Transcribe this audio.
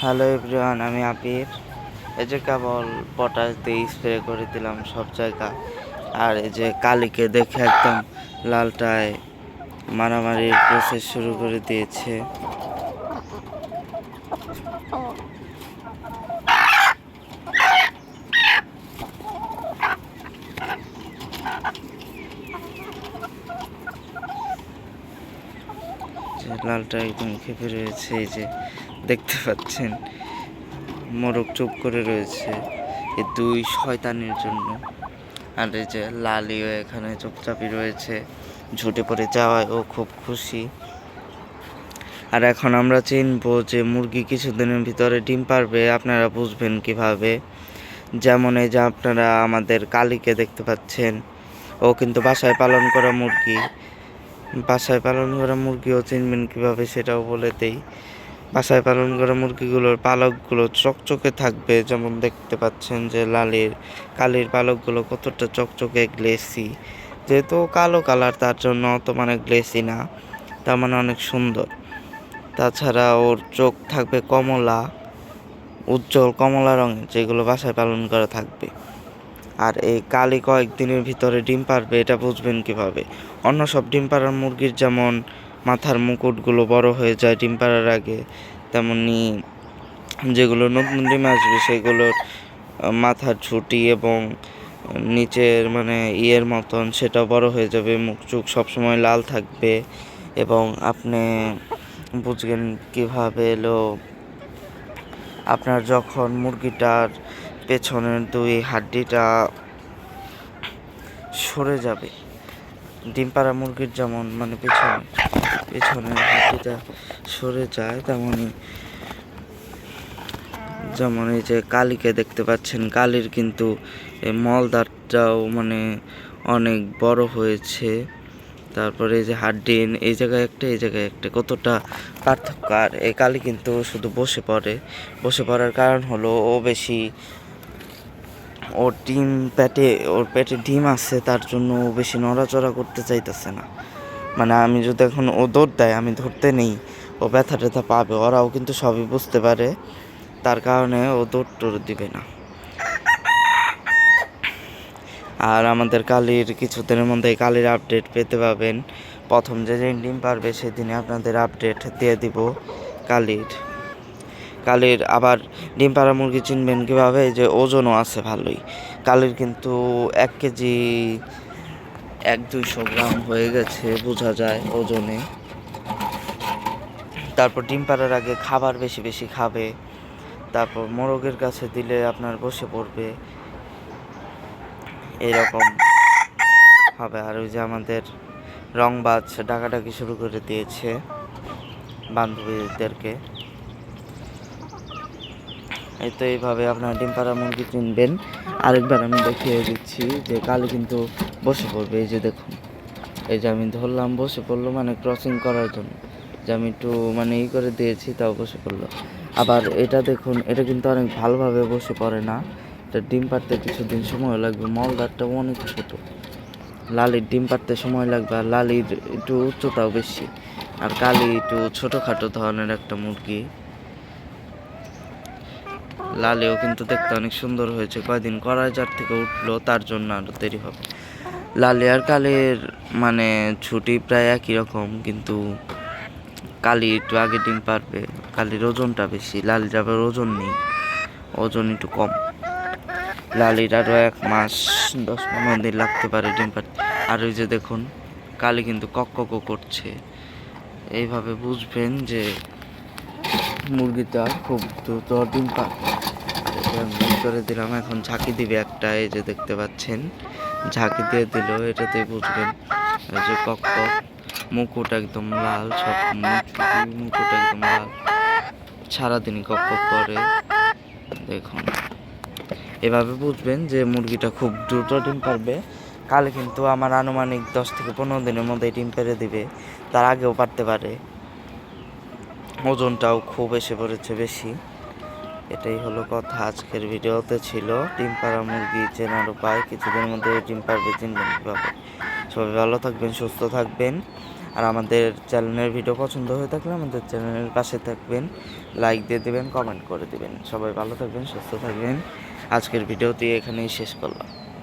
Hello everyone আমি আপির। এই যে কেবল পটাশ দিয়ে স্প্রে করে দিলাম সব জায়গা। আর এই যে কালীকে দেখে একদম লালটায় মারামারির প্রসেস শুরু করে দিয়েছে। লালটা একদম খেপে রয়েছে, এই যে দেখতে পাচ্ছেন, মোরগ চুপ করে রয়েছে এই দুই শয়তানের জন্য। আর এই যে লালিও এখানে চুপচাপই রয়েছে, ঝুটে পড়ে যাওয়ায় ও খুব খুশি। আর এখন আমরা চিনবো যে মুরগি কিছুদিনের ভিতরে ডিম পারবে, আপনারা বুঝবেন কীভাবে। যেমন এই যে আপনারা আমাদের কালীকে দেখতে পাচ্ছেন, ও কিন্তু বাসায় পালন করা মুরগি। বাসায় পালন করা মুরগিও চিনবেন কীভাবে সেটাও বলে দেই। বাসায় পালন করা মুরগিগুলোর পালকগুলো চকচকে থাকবে, যেমন দেখতে পাচ্ছেন যে লালের, কালির পালকগুলো কতটা চকচকে গ্লেসি। যেহেতু কালো কালার, তার জন্য অত মানে গ্লেসি না, তার মানে অনেক সুন্দর। তাছাড়া ওর চোখ থাকবে কমলা, উজ্জ্বল কমলা রঙের, যেগুলো বাসায় পালন করা থাকবে। আর এই কালি কয়েকদিনের ভিতরে ডিম পারবে, এটা বুঝবেন কীভাবে? অন্য সব ডিম পাড়ার মুরগির যেমন মাথার মুকুটগুলো বড় হয়ে যায় ডিম পাড়ার আগে, তেমনি যেগুলো নতুন ডিম আসবে সেগুলোর মাথার ঝুঁটি এবং নিচের মানে ইয়ের মতন সেটা বড় হয়ে যাবে, মুখ চুখ সবসময় লাল থাকবে এবং আপনি বুঝবেন কীভাবে এলো। আপনার যখন মুরগিটার পেছনের দুই হাড্ডিটা সরে যাবে। ডিম পাড়া মুরগির যেমন মানে পেছনে, পেছনের হাড্ডিটা সরে যায় তেমনই যেমন এই যে কালীকে দেখতে পাচ্ছেন, কালীর কিন্তু মলদারটাও মানে অনেক বড় হয়েছে। তারপরে এই যে হাড্ডি, এই জায়গায় একটা, এই জায়গায় একটা, কতটা পার্থক্য। আর এই কালী কিন্তু শুধু বসে পড়ে। বসে পড়ার কারণ হলো ও বেশি ওর ডিম পেটে, ওর পেটে ডিম আছে, তার জন্য ও বেশি নড়াচড়া করতে চাইতেছে না। মানে আমি যদি এখন ও দৌড় দেয়, আমি ধরতে নেই। ও ব্যথা ট্যাথা পাবে, ওরাও কিন্তু সবই বুঝতে পারে। তার কারণে ও দৌড় টোড় দিবে না। আর আমাদের কালির কিছুদিনের মধ্যে কালির আপডেট পেতে পাবেন। প্রথম যে দিন ডিম পারবে সেদিনে আপনাদের আপডেট দিয়ে দিব কালির। কালির আবার ডিম পাড়া মুরগি চিনবেন কীভাবে? যে ওজনও আছে ভালোই। কালির কিন্তু এক কেজি এক দুইশো গ্রাম হয়ে গেছে, বোঝা যায় ওজনে। তারপর ডিম পাড়ার আগে খাবার বেশি বেশি খাবে। তারপর মোরগের কাছে দিলে আপনার বসে পড়বে। এরকম হবে। আর ওই যে আমাদের রংবাজ ডাকাডাকি শুরু করে দিয়েছে বান্ধবীদেরকে। এই তো এইভাবে আপনার ডিম পাড়া মুরগি চিনবেন আরেকবার আমি দেখিয়ে দিচ্ছি যে কালি কিন্তু বসে পড়বে, এই যে দেখুন। এই যে আমি ধরলাম বসে পড়ল মানে ক্রসিং করার জন্য। যে আমি একটু মানে ই করে দিয়েছি, তাও বসে পড়ল। আবার এটা দেখুন, এটা কিন্তু অনেক ভালোভাবে বসে পড়ে না। এটা ডিম পাড়তে কিছুদিন সময় লাগবে মলদারটাও অনেক ছোট। লালির ডিম পাড়তে সময় লাগবে, আর লালির একটু উচ্চতাও বেশি। আর কালি একটু ছোটোখাটো ধরনের একটা মুরগি। লালেও কিন্তু দেখতে অনেক সুন্দর হয়েছে। কয়দিন কড়াই জার থেকে উঠল, তার জন্য আরও দেরি হবে। লালে আর কালের মানে ছুটি প্রায় একই রকম, কিন্তু কালি একটু আগে ডিম পারবে। কালির ওজনটা বেশি লালির আবার ওজন নেই, ওজন একটু কম। লালির আরও এক মাস, দশ পনেরো দিন লাগতে পারে ডিম পারতে আর ওই যে দেখুন, কালি কিন্তু কক কক করছে। এইভাবে বুঝবেন যে মুরগিটা খুব দ্রুত ডিম বের করে দিলাম, এখন ঝাঁকি দিবে একটা, এই যে দেখতে পাচ্ছেন। ঝাঁকি দিয়ে দিল, এটাতেই বুঝবেন। যে কক কক, মুকুট একদম লাল, সব মুকুট একদম লাল। সারাদিনই কক কক করে। দেখুন। এভাবে বুঝবেন যে মুরগিটা খুব দ্রুত ডিম পারবে। কালে কিন্তু আমার আনুমানিক দশ থেকে পনেরো দিনের মধ্যে ডিম পেরে দিবে। তার আগেও পারতে পারে। ওজনটাও খুব এসে পড়েছে বেশি। এটাই হলো কথা। আজকের ভিডিওতে ছিল ডিম পাড়া মুরগি চেনার উপায়। কিছুদিনের মধ্যে ডিম পারবে চিনবেন কীভাবে সবাই ভালো থাকবেন, সুস্থ থাকবেন। আর আমাদের চ্যানেলের ভিডিও পছন্দ হয়ে থাকলে আমাদের চ্যানেলের পাশে থাকবেন। লাইক দিয়ে দেবেন, কমেন্ট করে দেবেন। সবাই ভালো থাকবেন, সুস্থ থাকবেন। আজকের ভিডিওটি এখানেই শেষ করলাম।